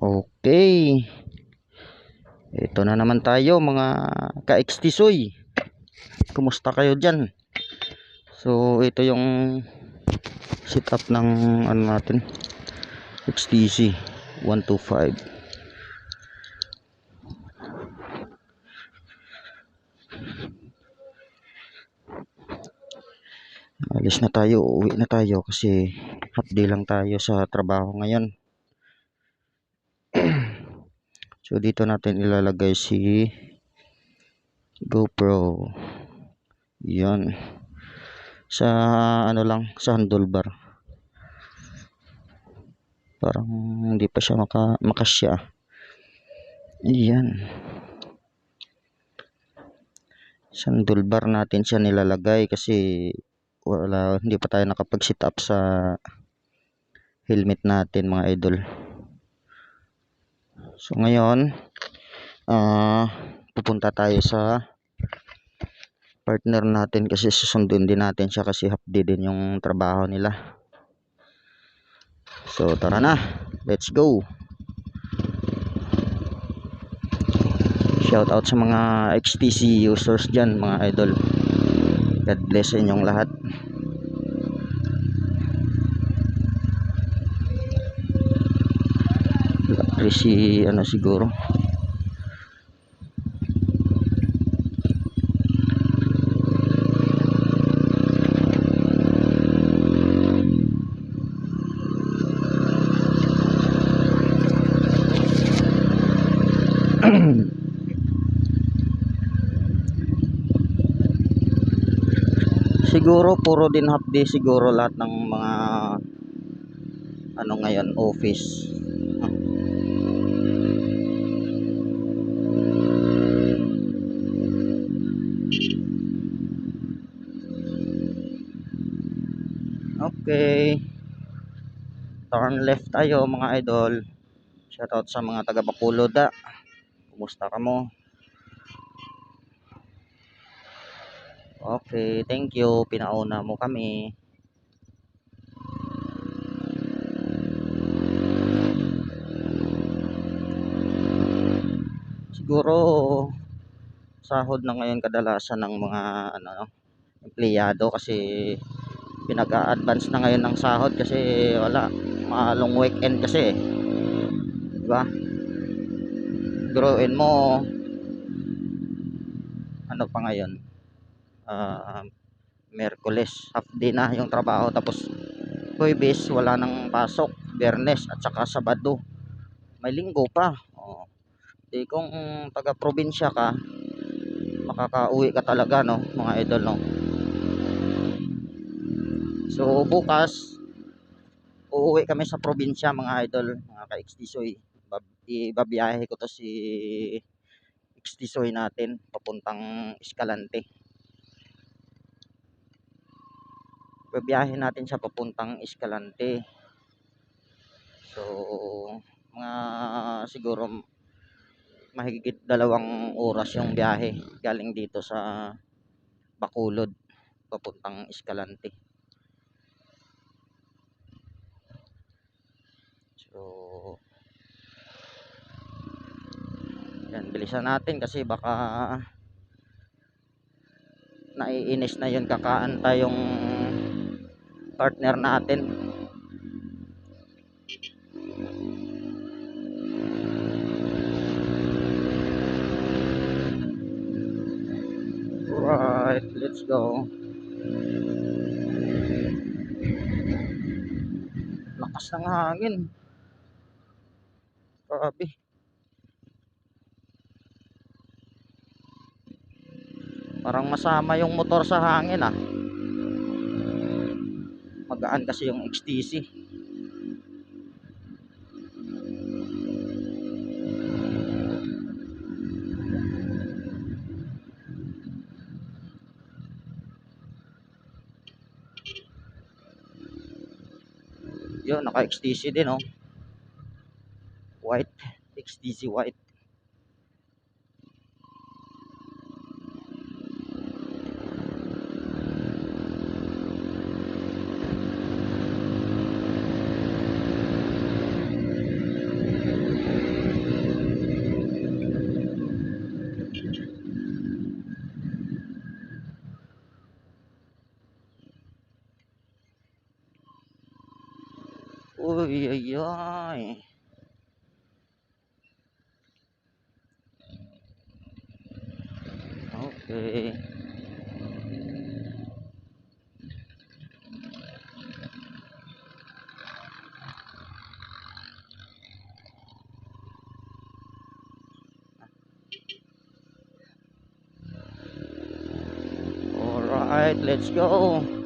Okay. Ito na naman tayo mga ka-XTsoy. Kumusta kayo dyan? So, ito yung setup ng ano natin. XTC 125. Alis na tayo, uuwi na tayo kasi half day lang tayo sa trabaho ngayon. So dito natin ilalagay si GoPro. Yan. Sa ano lang, sa handlebar. Parang hindi pa siya maka makasya. Yan. Sa handlebar natin siya nilalagay kasi wala hindi pa tayo nakapag-sit up sa helmet natin mga idol. So ngayon, ah pupunta tayo sa partner natin kasi susundin din natin siya kasi day din yung trabaho nila. So tara na, let's go. Shout out sa mga XTC users dyan mga idol. God bless inyong lahat. Battery si ano siguro. siguro puro din half day siguro lahat ng mga ano ngayon office okay turn left tayo mga idol shoutout sa mga taga Bacolod kumusta ka mo Okay, thank you. Pinauna mo kami. Siguro sahod na ngayon kadalasan ng mga ano no, empleyado kasi pinag-a-advance na ngayon ng sahod kasi wala malong weekend kasi. 'Di ba? Drawin mo ano pa ngayon? ah Merkules half day na yung trabaho tapos Huwebes wala nang pasok Biyernes at saka Sabado may linggo pa oh. di kung taga probinsya ka makakauwi ka talaga no mga idol no so bukas uuwi kami sa probinsya mga idol mga ka-XTsoy ibabiyahe ko to si XTsoy natin papuntang Escalante. Babiyahin natin siya papuntang Escalante. So mga siguro mahigit dalawang oras yung biyahe galing dito sa Bacolod papuntang Escalante so yan bilisan natin kasi baka naiinis na yun kakaanta yung partner natin. Right let's go. Lakas ng hangin grabe. Parang masama yung motor sa hangin ah. Magaan kasi yung XTC yun naka XTC din oh white XDZ white Oh, yeah, yeah. Okay. Alright, let's go.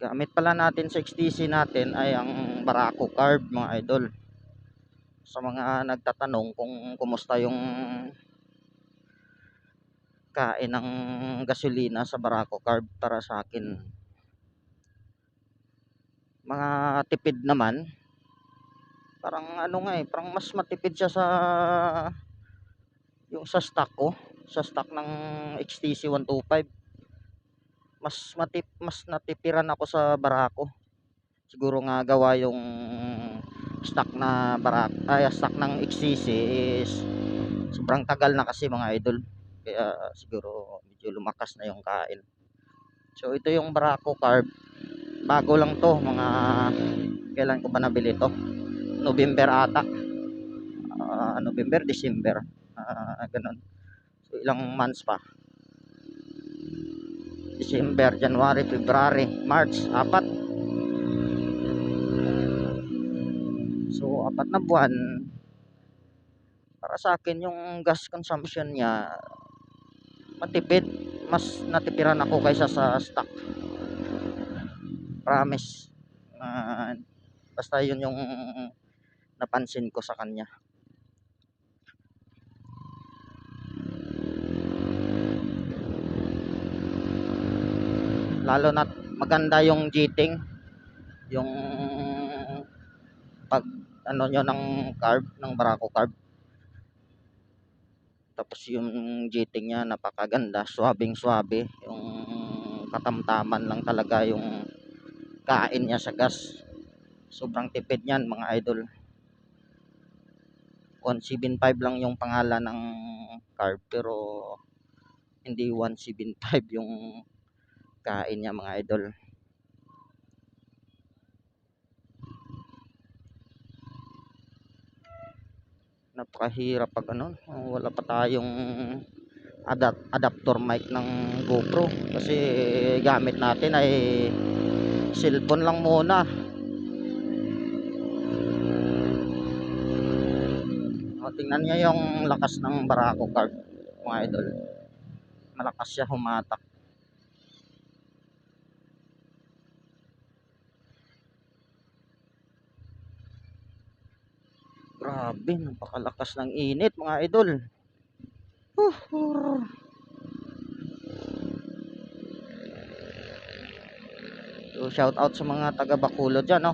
Gamit pala natin sa XTC natin ay ang Barako carb mga idol. Sa mga nagtatanong kung kumusta yung kain ng gasolina sa Barako carb para sa akin. Mga tipid naman. Parang ano nga eh, parang mas matipid siya sa yung sa stock ko, sa stock ng XTC 125 mas matip mas natipiran ako sa Barako. Siguro nga gawa yung stock na Barak ay stock ng XCC is sobrang tagal na kasi mga idol. Kaya siguro medyo lumakas na yung kain. So ito yung Barako carb. Bago lang to, mga kailan ko ba nabili to? November ata. Uh, November, December. Uh, ganun. So ilang months pa. December, January, February, March, apat. So, apat na buwan. Para sa akin, yung gas consumption niya, matipid. Mas natipiran ako kaysa sa stock. Promise. Uh, basta yun yung napansin ko sa kanya. Lalo na maganda yung jiting yung pag ano nyo ng carb ng Barako carb. Tapos yung jiting niya napakaganda. Swabing swabe yung katamtaman lang talaga yung kain niya sa gas. Sobrang tipid niyan mga idol. 175 lang yung pangalan ng carb pero hindi 175 yung kain niya mga idol. Napakahirap pag ano wala pa tayong adapt adapter mic ng GoPro. Kasi gamit natin ay cellphone lang muna. O, tingnan niyo yung lakas ng Barako card mga idol. Malakas siya humatak Grabe, napakalakas ng init mga idol. Uh, So shout out sa mga taga Bacolod diyan, no.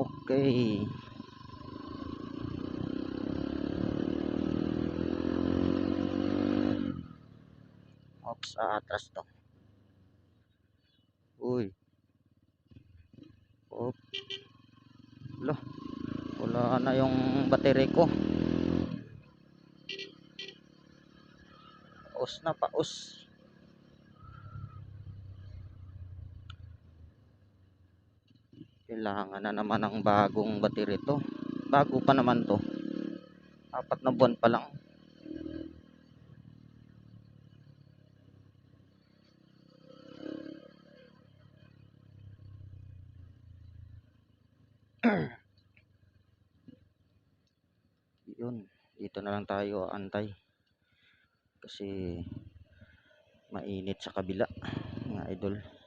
Okay. Oops, atras to. Uy. Op. Lo. Wala na yung battery ko. Paus na, paus. kailangan na naman ng bagong battery to. Bago pa naman to. Apat na buwan pa lang. Yun dito na lang tayo antay kasi mainit sa kabila mga idol.